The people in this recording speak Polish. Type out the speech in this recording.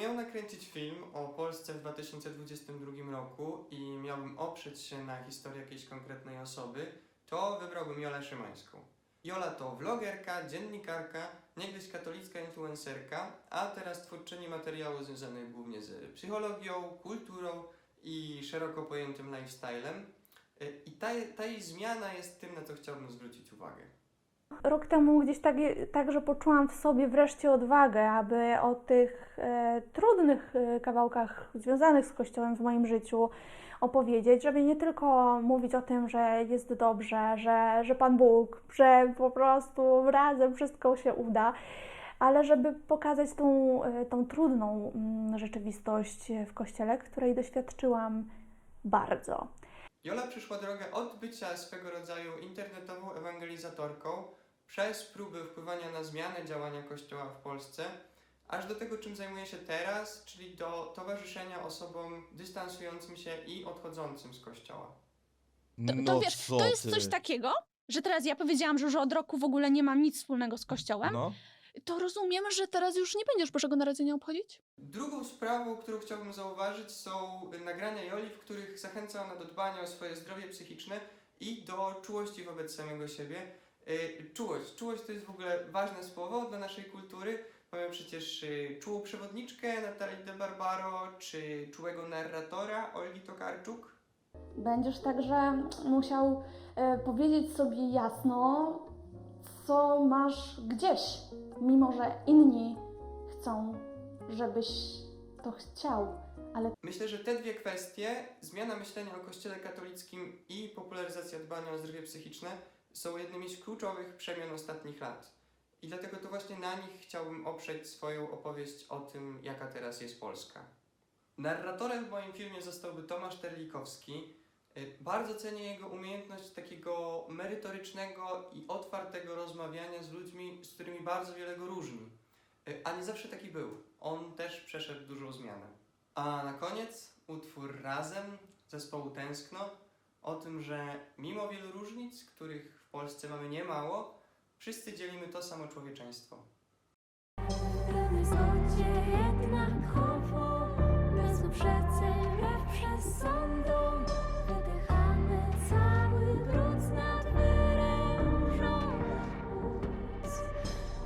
miał nakręcić film o Polsce w 2022 roku i miałbym oprzeć się na historii jakiejś konkretnej osoby, to wybrałbym Jolę Szymańską. Jola to vlogerka, dziennikarka, niegdyś katolicka influencerka, a teraz twórczyni materiałów związanych głównie z psychologią, kulturą i szeroko pojętym lifestylem. Y, I ta, ta jej zmiana jest tym, na co chciałbym zwrócić uwagę. Rok temu gdzieś tak, także poczułam w sobie wreszcie odwagę, aby o tych e, trudnych e, kawałkach związanych z Kościołem w moim życiu opowiedzieć, żeby nie tylko mówić o tym, że jest dobrze, że, że Pan Bóg, że po prostu razem wszystko się uda, ale żeby pokazać tą, e, tą trudną mm, rzeczywistość w Kościele, której doświadczyłam bardzo. Jola przyszła drogę od bycia swego rodzaju internetową ewangelizatorką przez próby wpływania na zmianę działania Kościoła w Polsce, aż do tego, czym zajmuje się teraz, czyli do towarzyszenia osobom dystansującym się i odchodzącym z Kościoła. To, No to wiesz, co to jest ty? coś takiego, że teraz ja powiedziałam, że, że od roku w ogóle nie mam nic wspólnego z kościołem. No. To rozumiem, że teraz już nie będziesz Bożego Narodzenia obchodzić? Drugą sprawą, którą chciałbym zauważyć, są nagrania Joli, w których zachęca ona do dbania o swoje zdrowie psychiczne i do czułości wobec samego siebie. Yy, Czułość. Czułość to jest w ogóle ważne słowo dla naszej kultury. Mamy przecież yy, czułą przewodniczkę Natalii de Barbaro, czy czułego narratora Olgi Tokarczuk. Będziesz także musiał e, powiedzieć sobie jasno, co masz gdzieś, mimo że inni chcą, żebyś to chciał, ale Myślę, że te dwie kwestie, zmiana myślenia o Kościele katolickim i popularyzacja dbania o zdrowie psychiczne, są jednymi z kluczowych przemian ostatnich lat. I dlatego to właśnie na nich chciałbym oprzeć swoją opowieść o tym, jaka teraz jest Polska. Narratorem w moim filmie zostałby Tomasz Terlikowski. Y, Bardzo cenię jego umiejętność takiego merytorycznego i otwartego rozmawiania z ludźmi, z którymi bardzo wiele go różni. Y, A nie zawsze taki był. On też przeszedł dużą zmianę. A na koniec utwór Razem zespołu Tęskno o tym, że mimo wielu różnic, których w Polsce mamy niemało, wszyscy dzielimy to samo człowieczeństwo.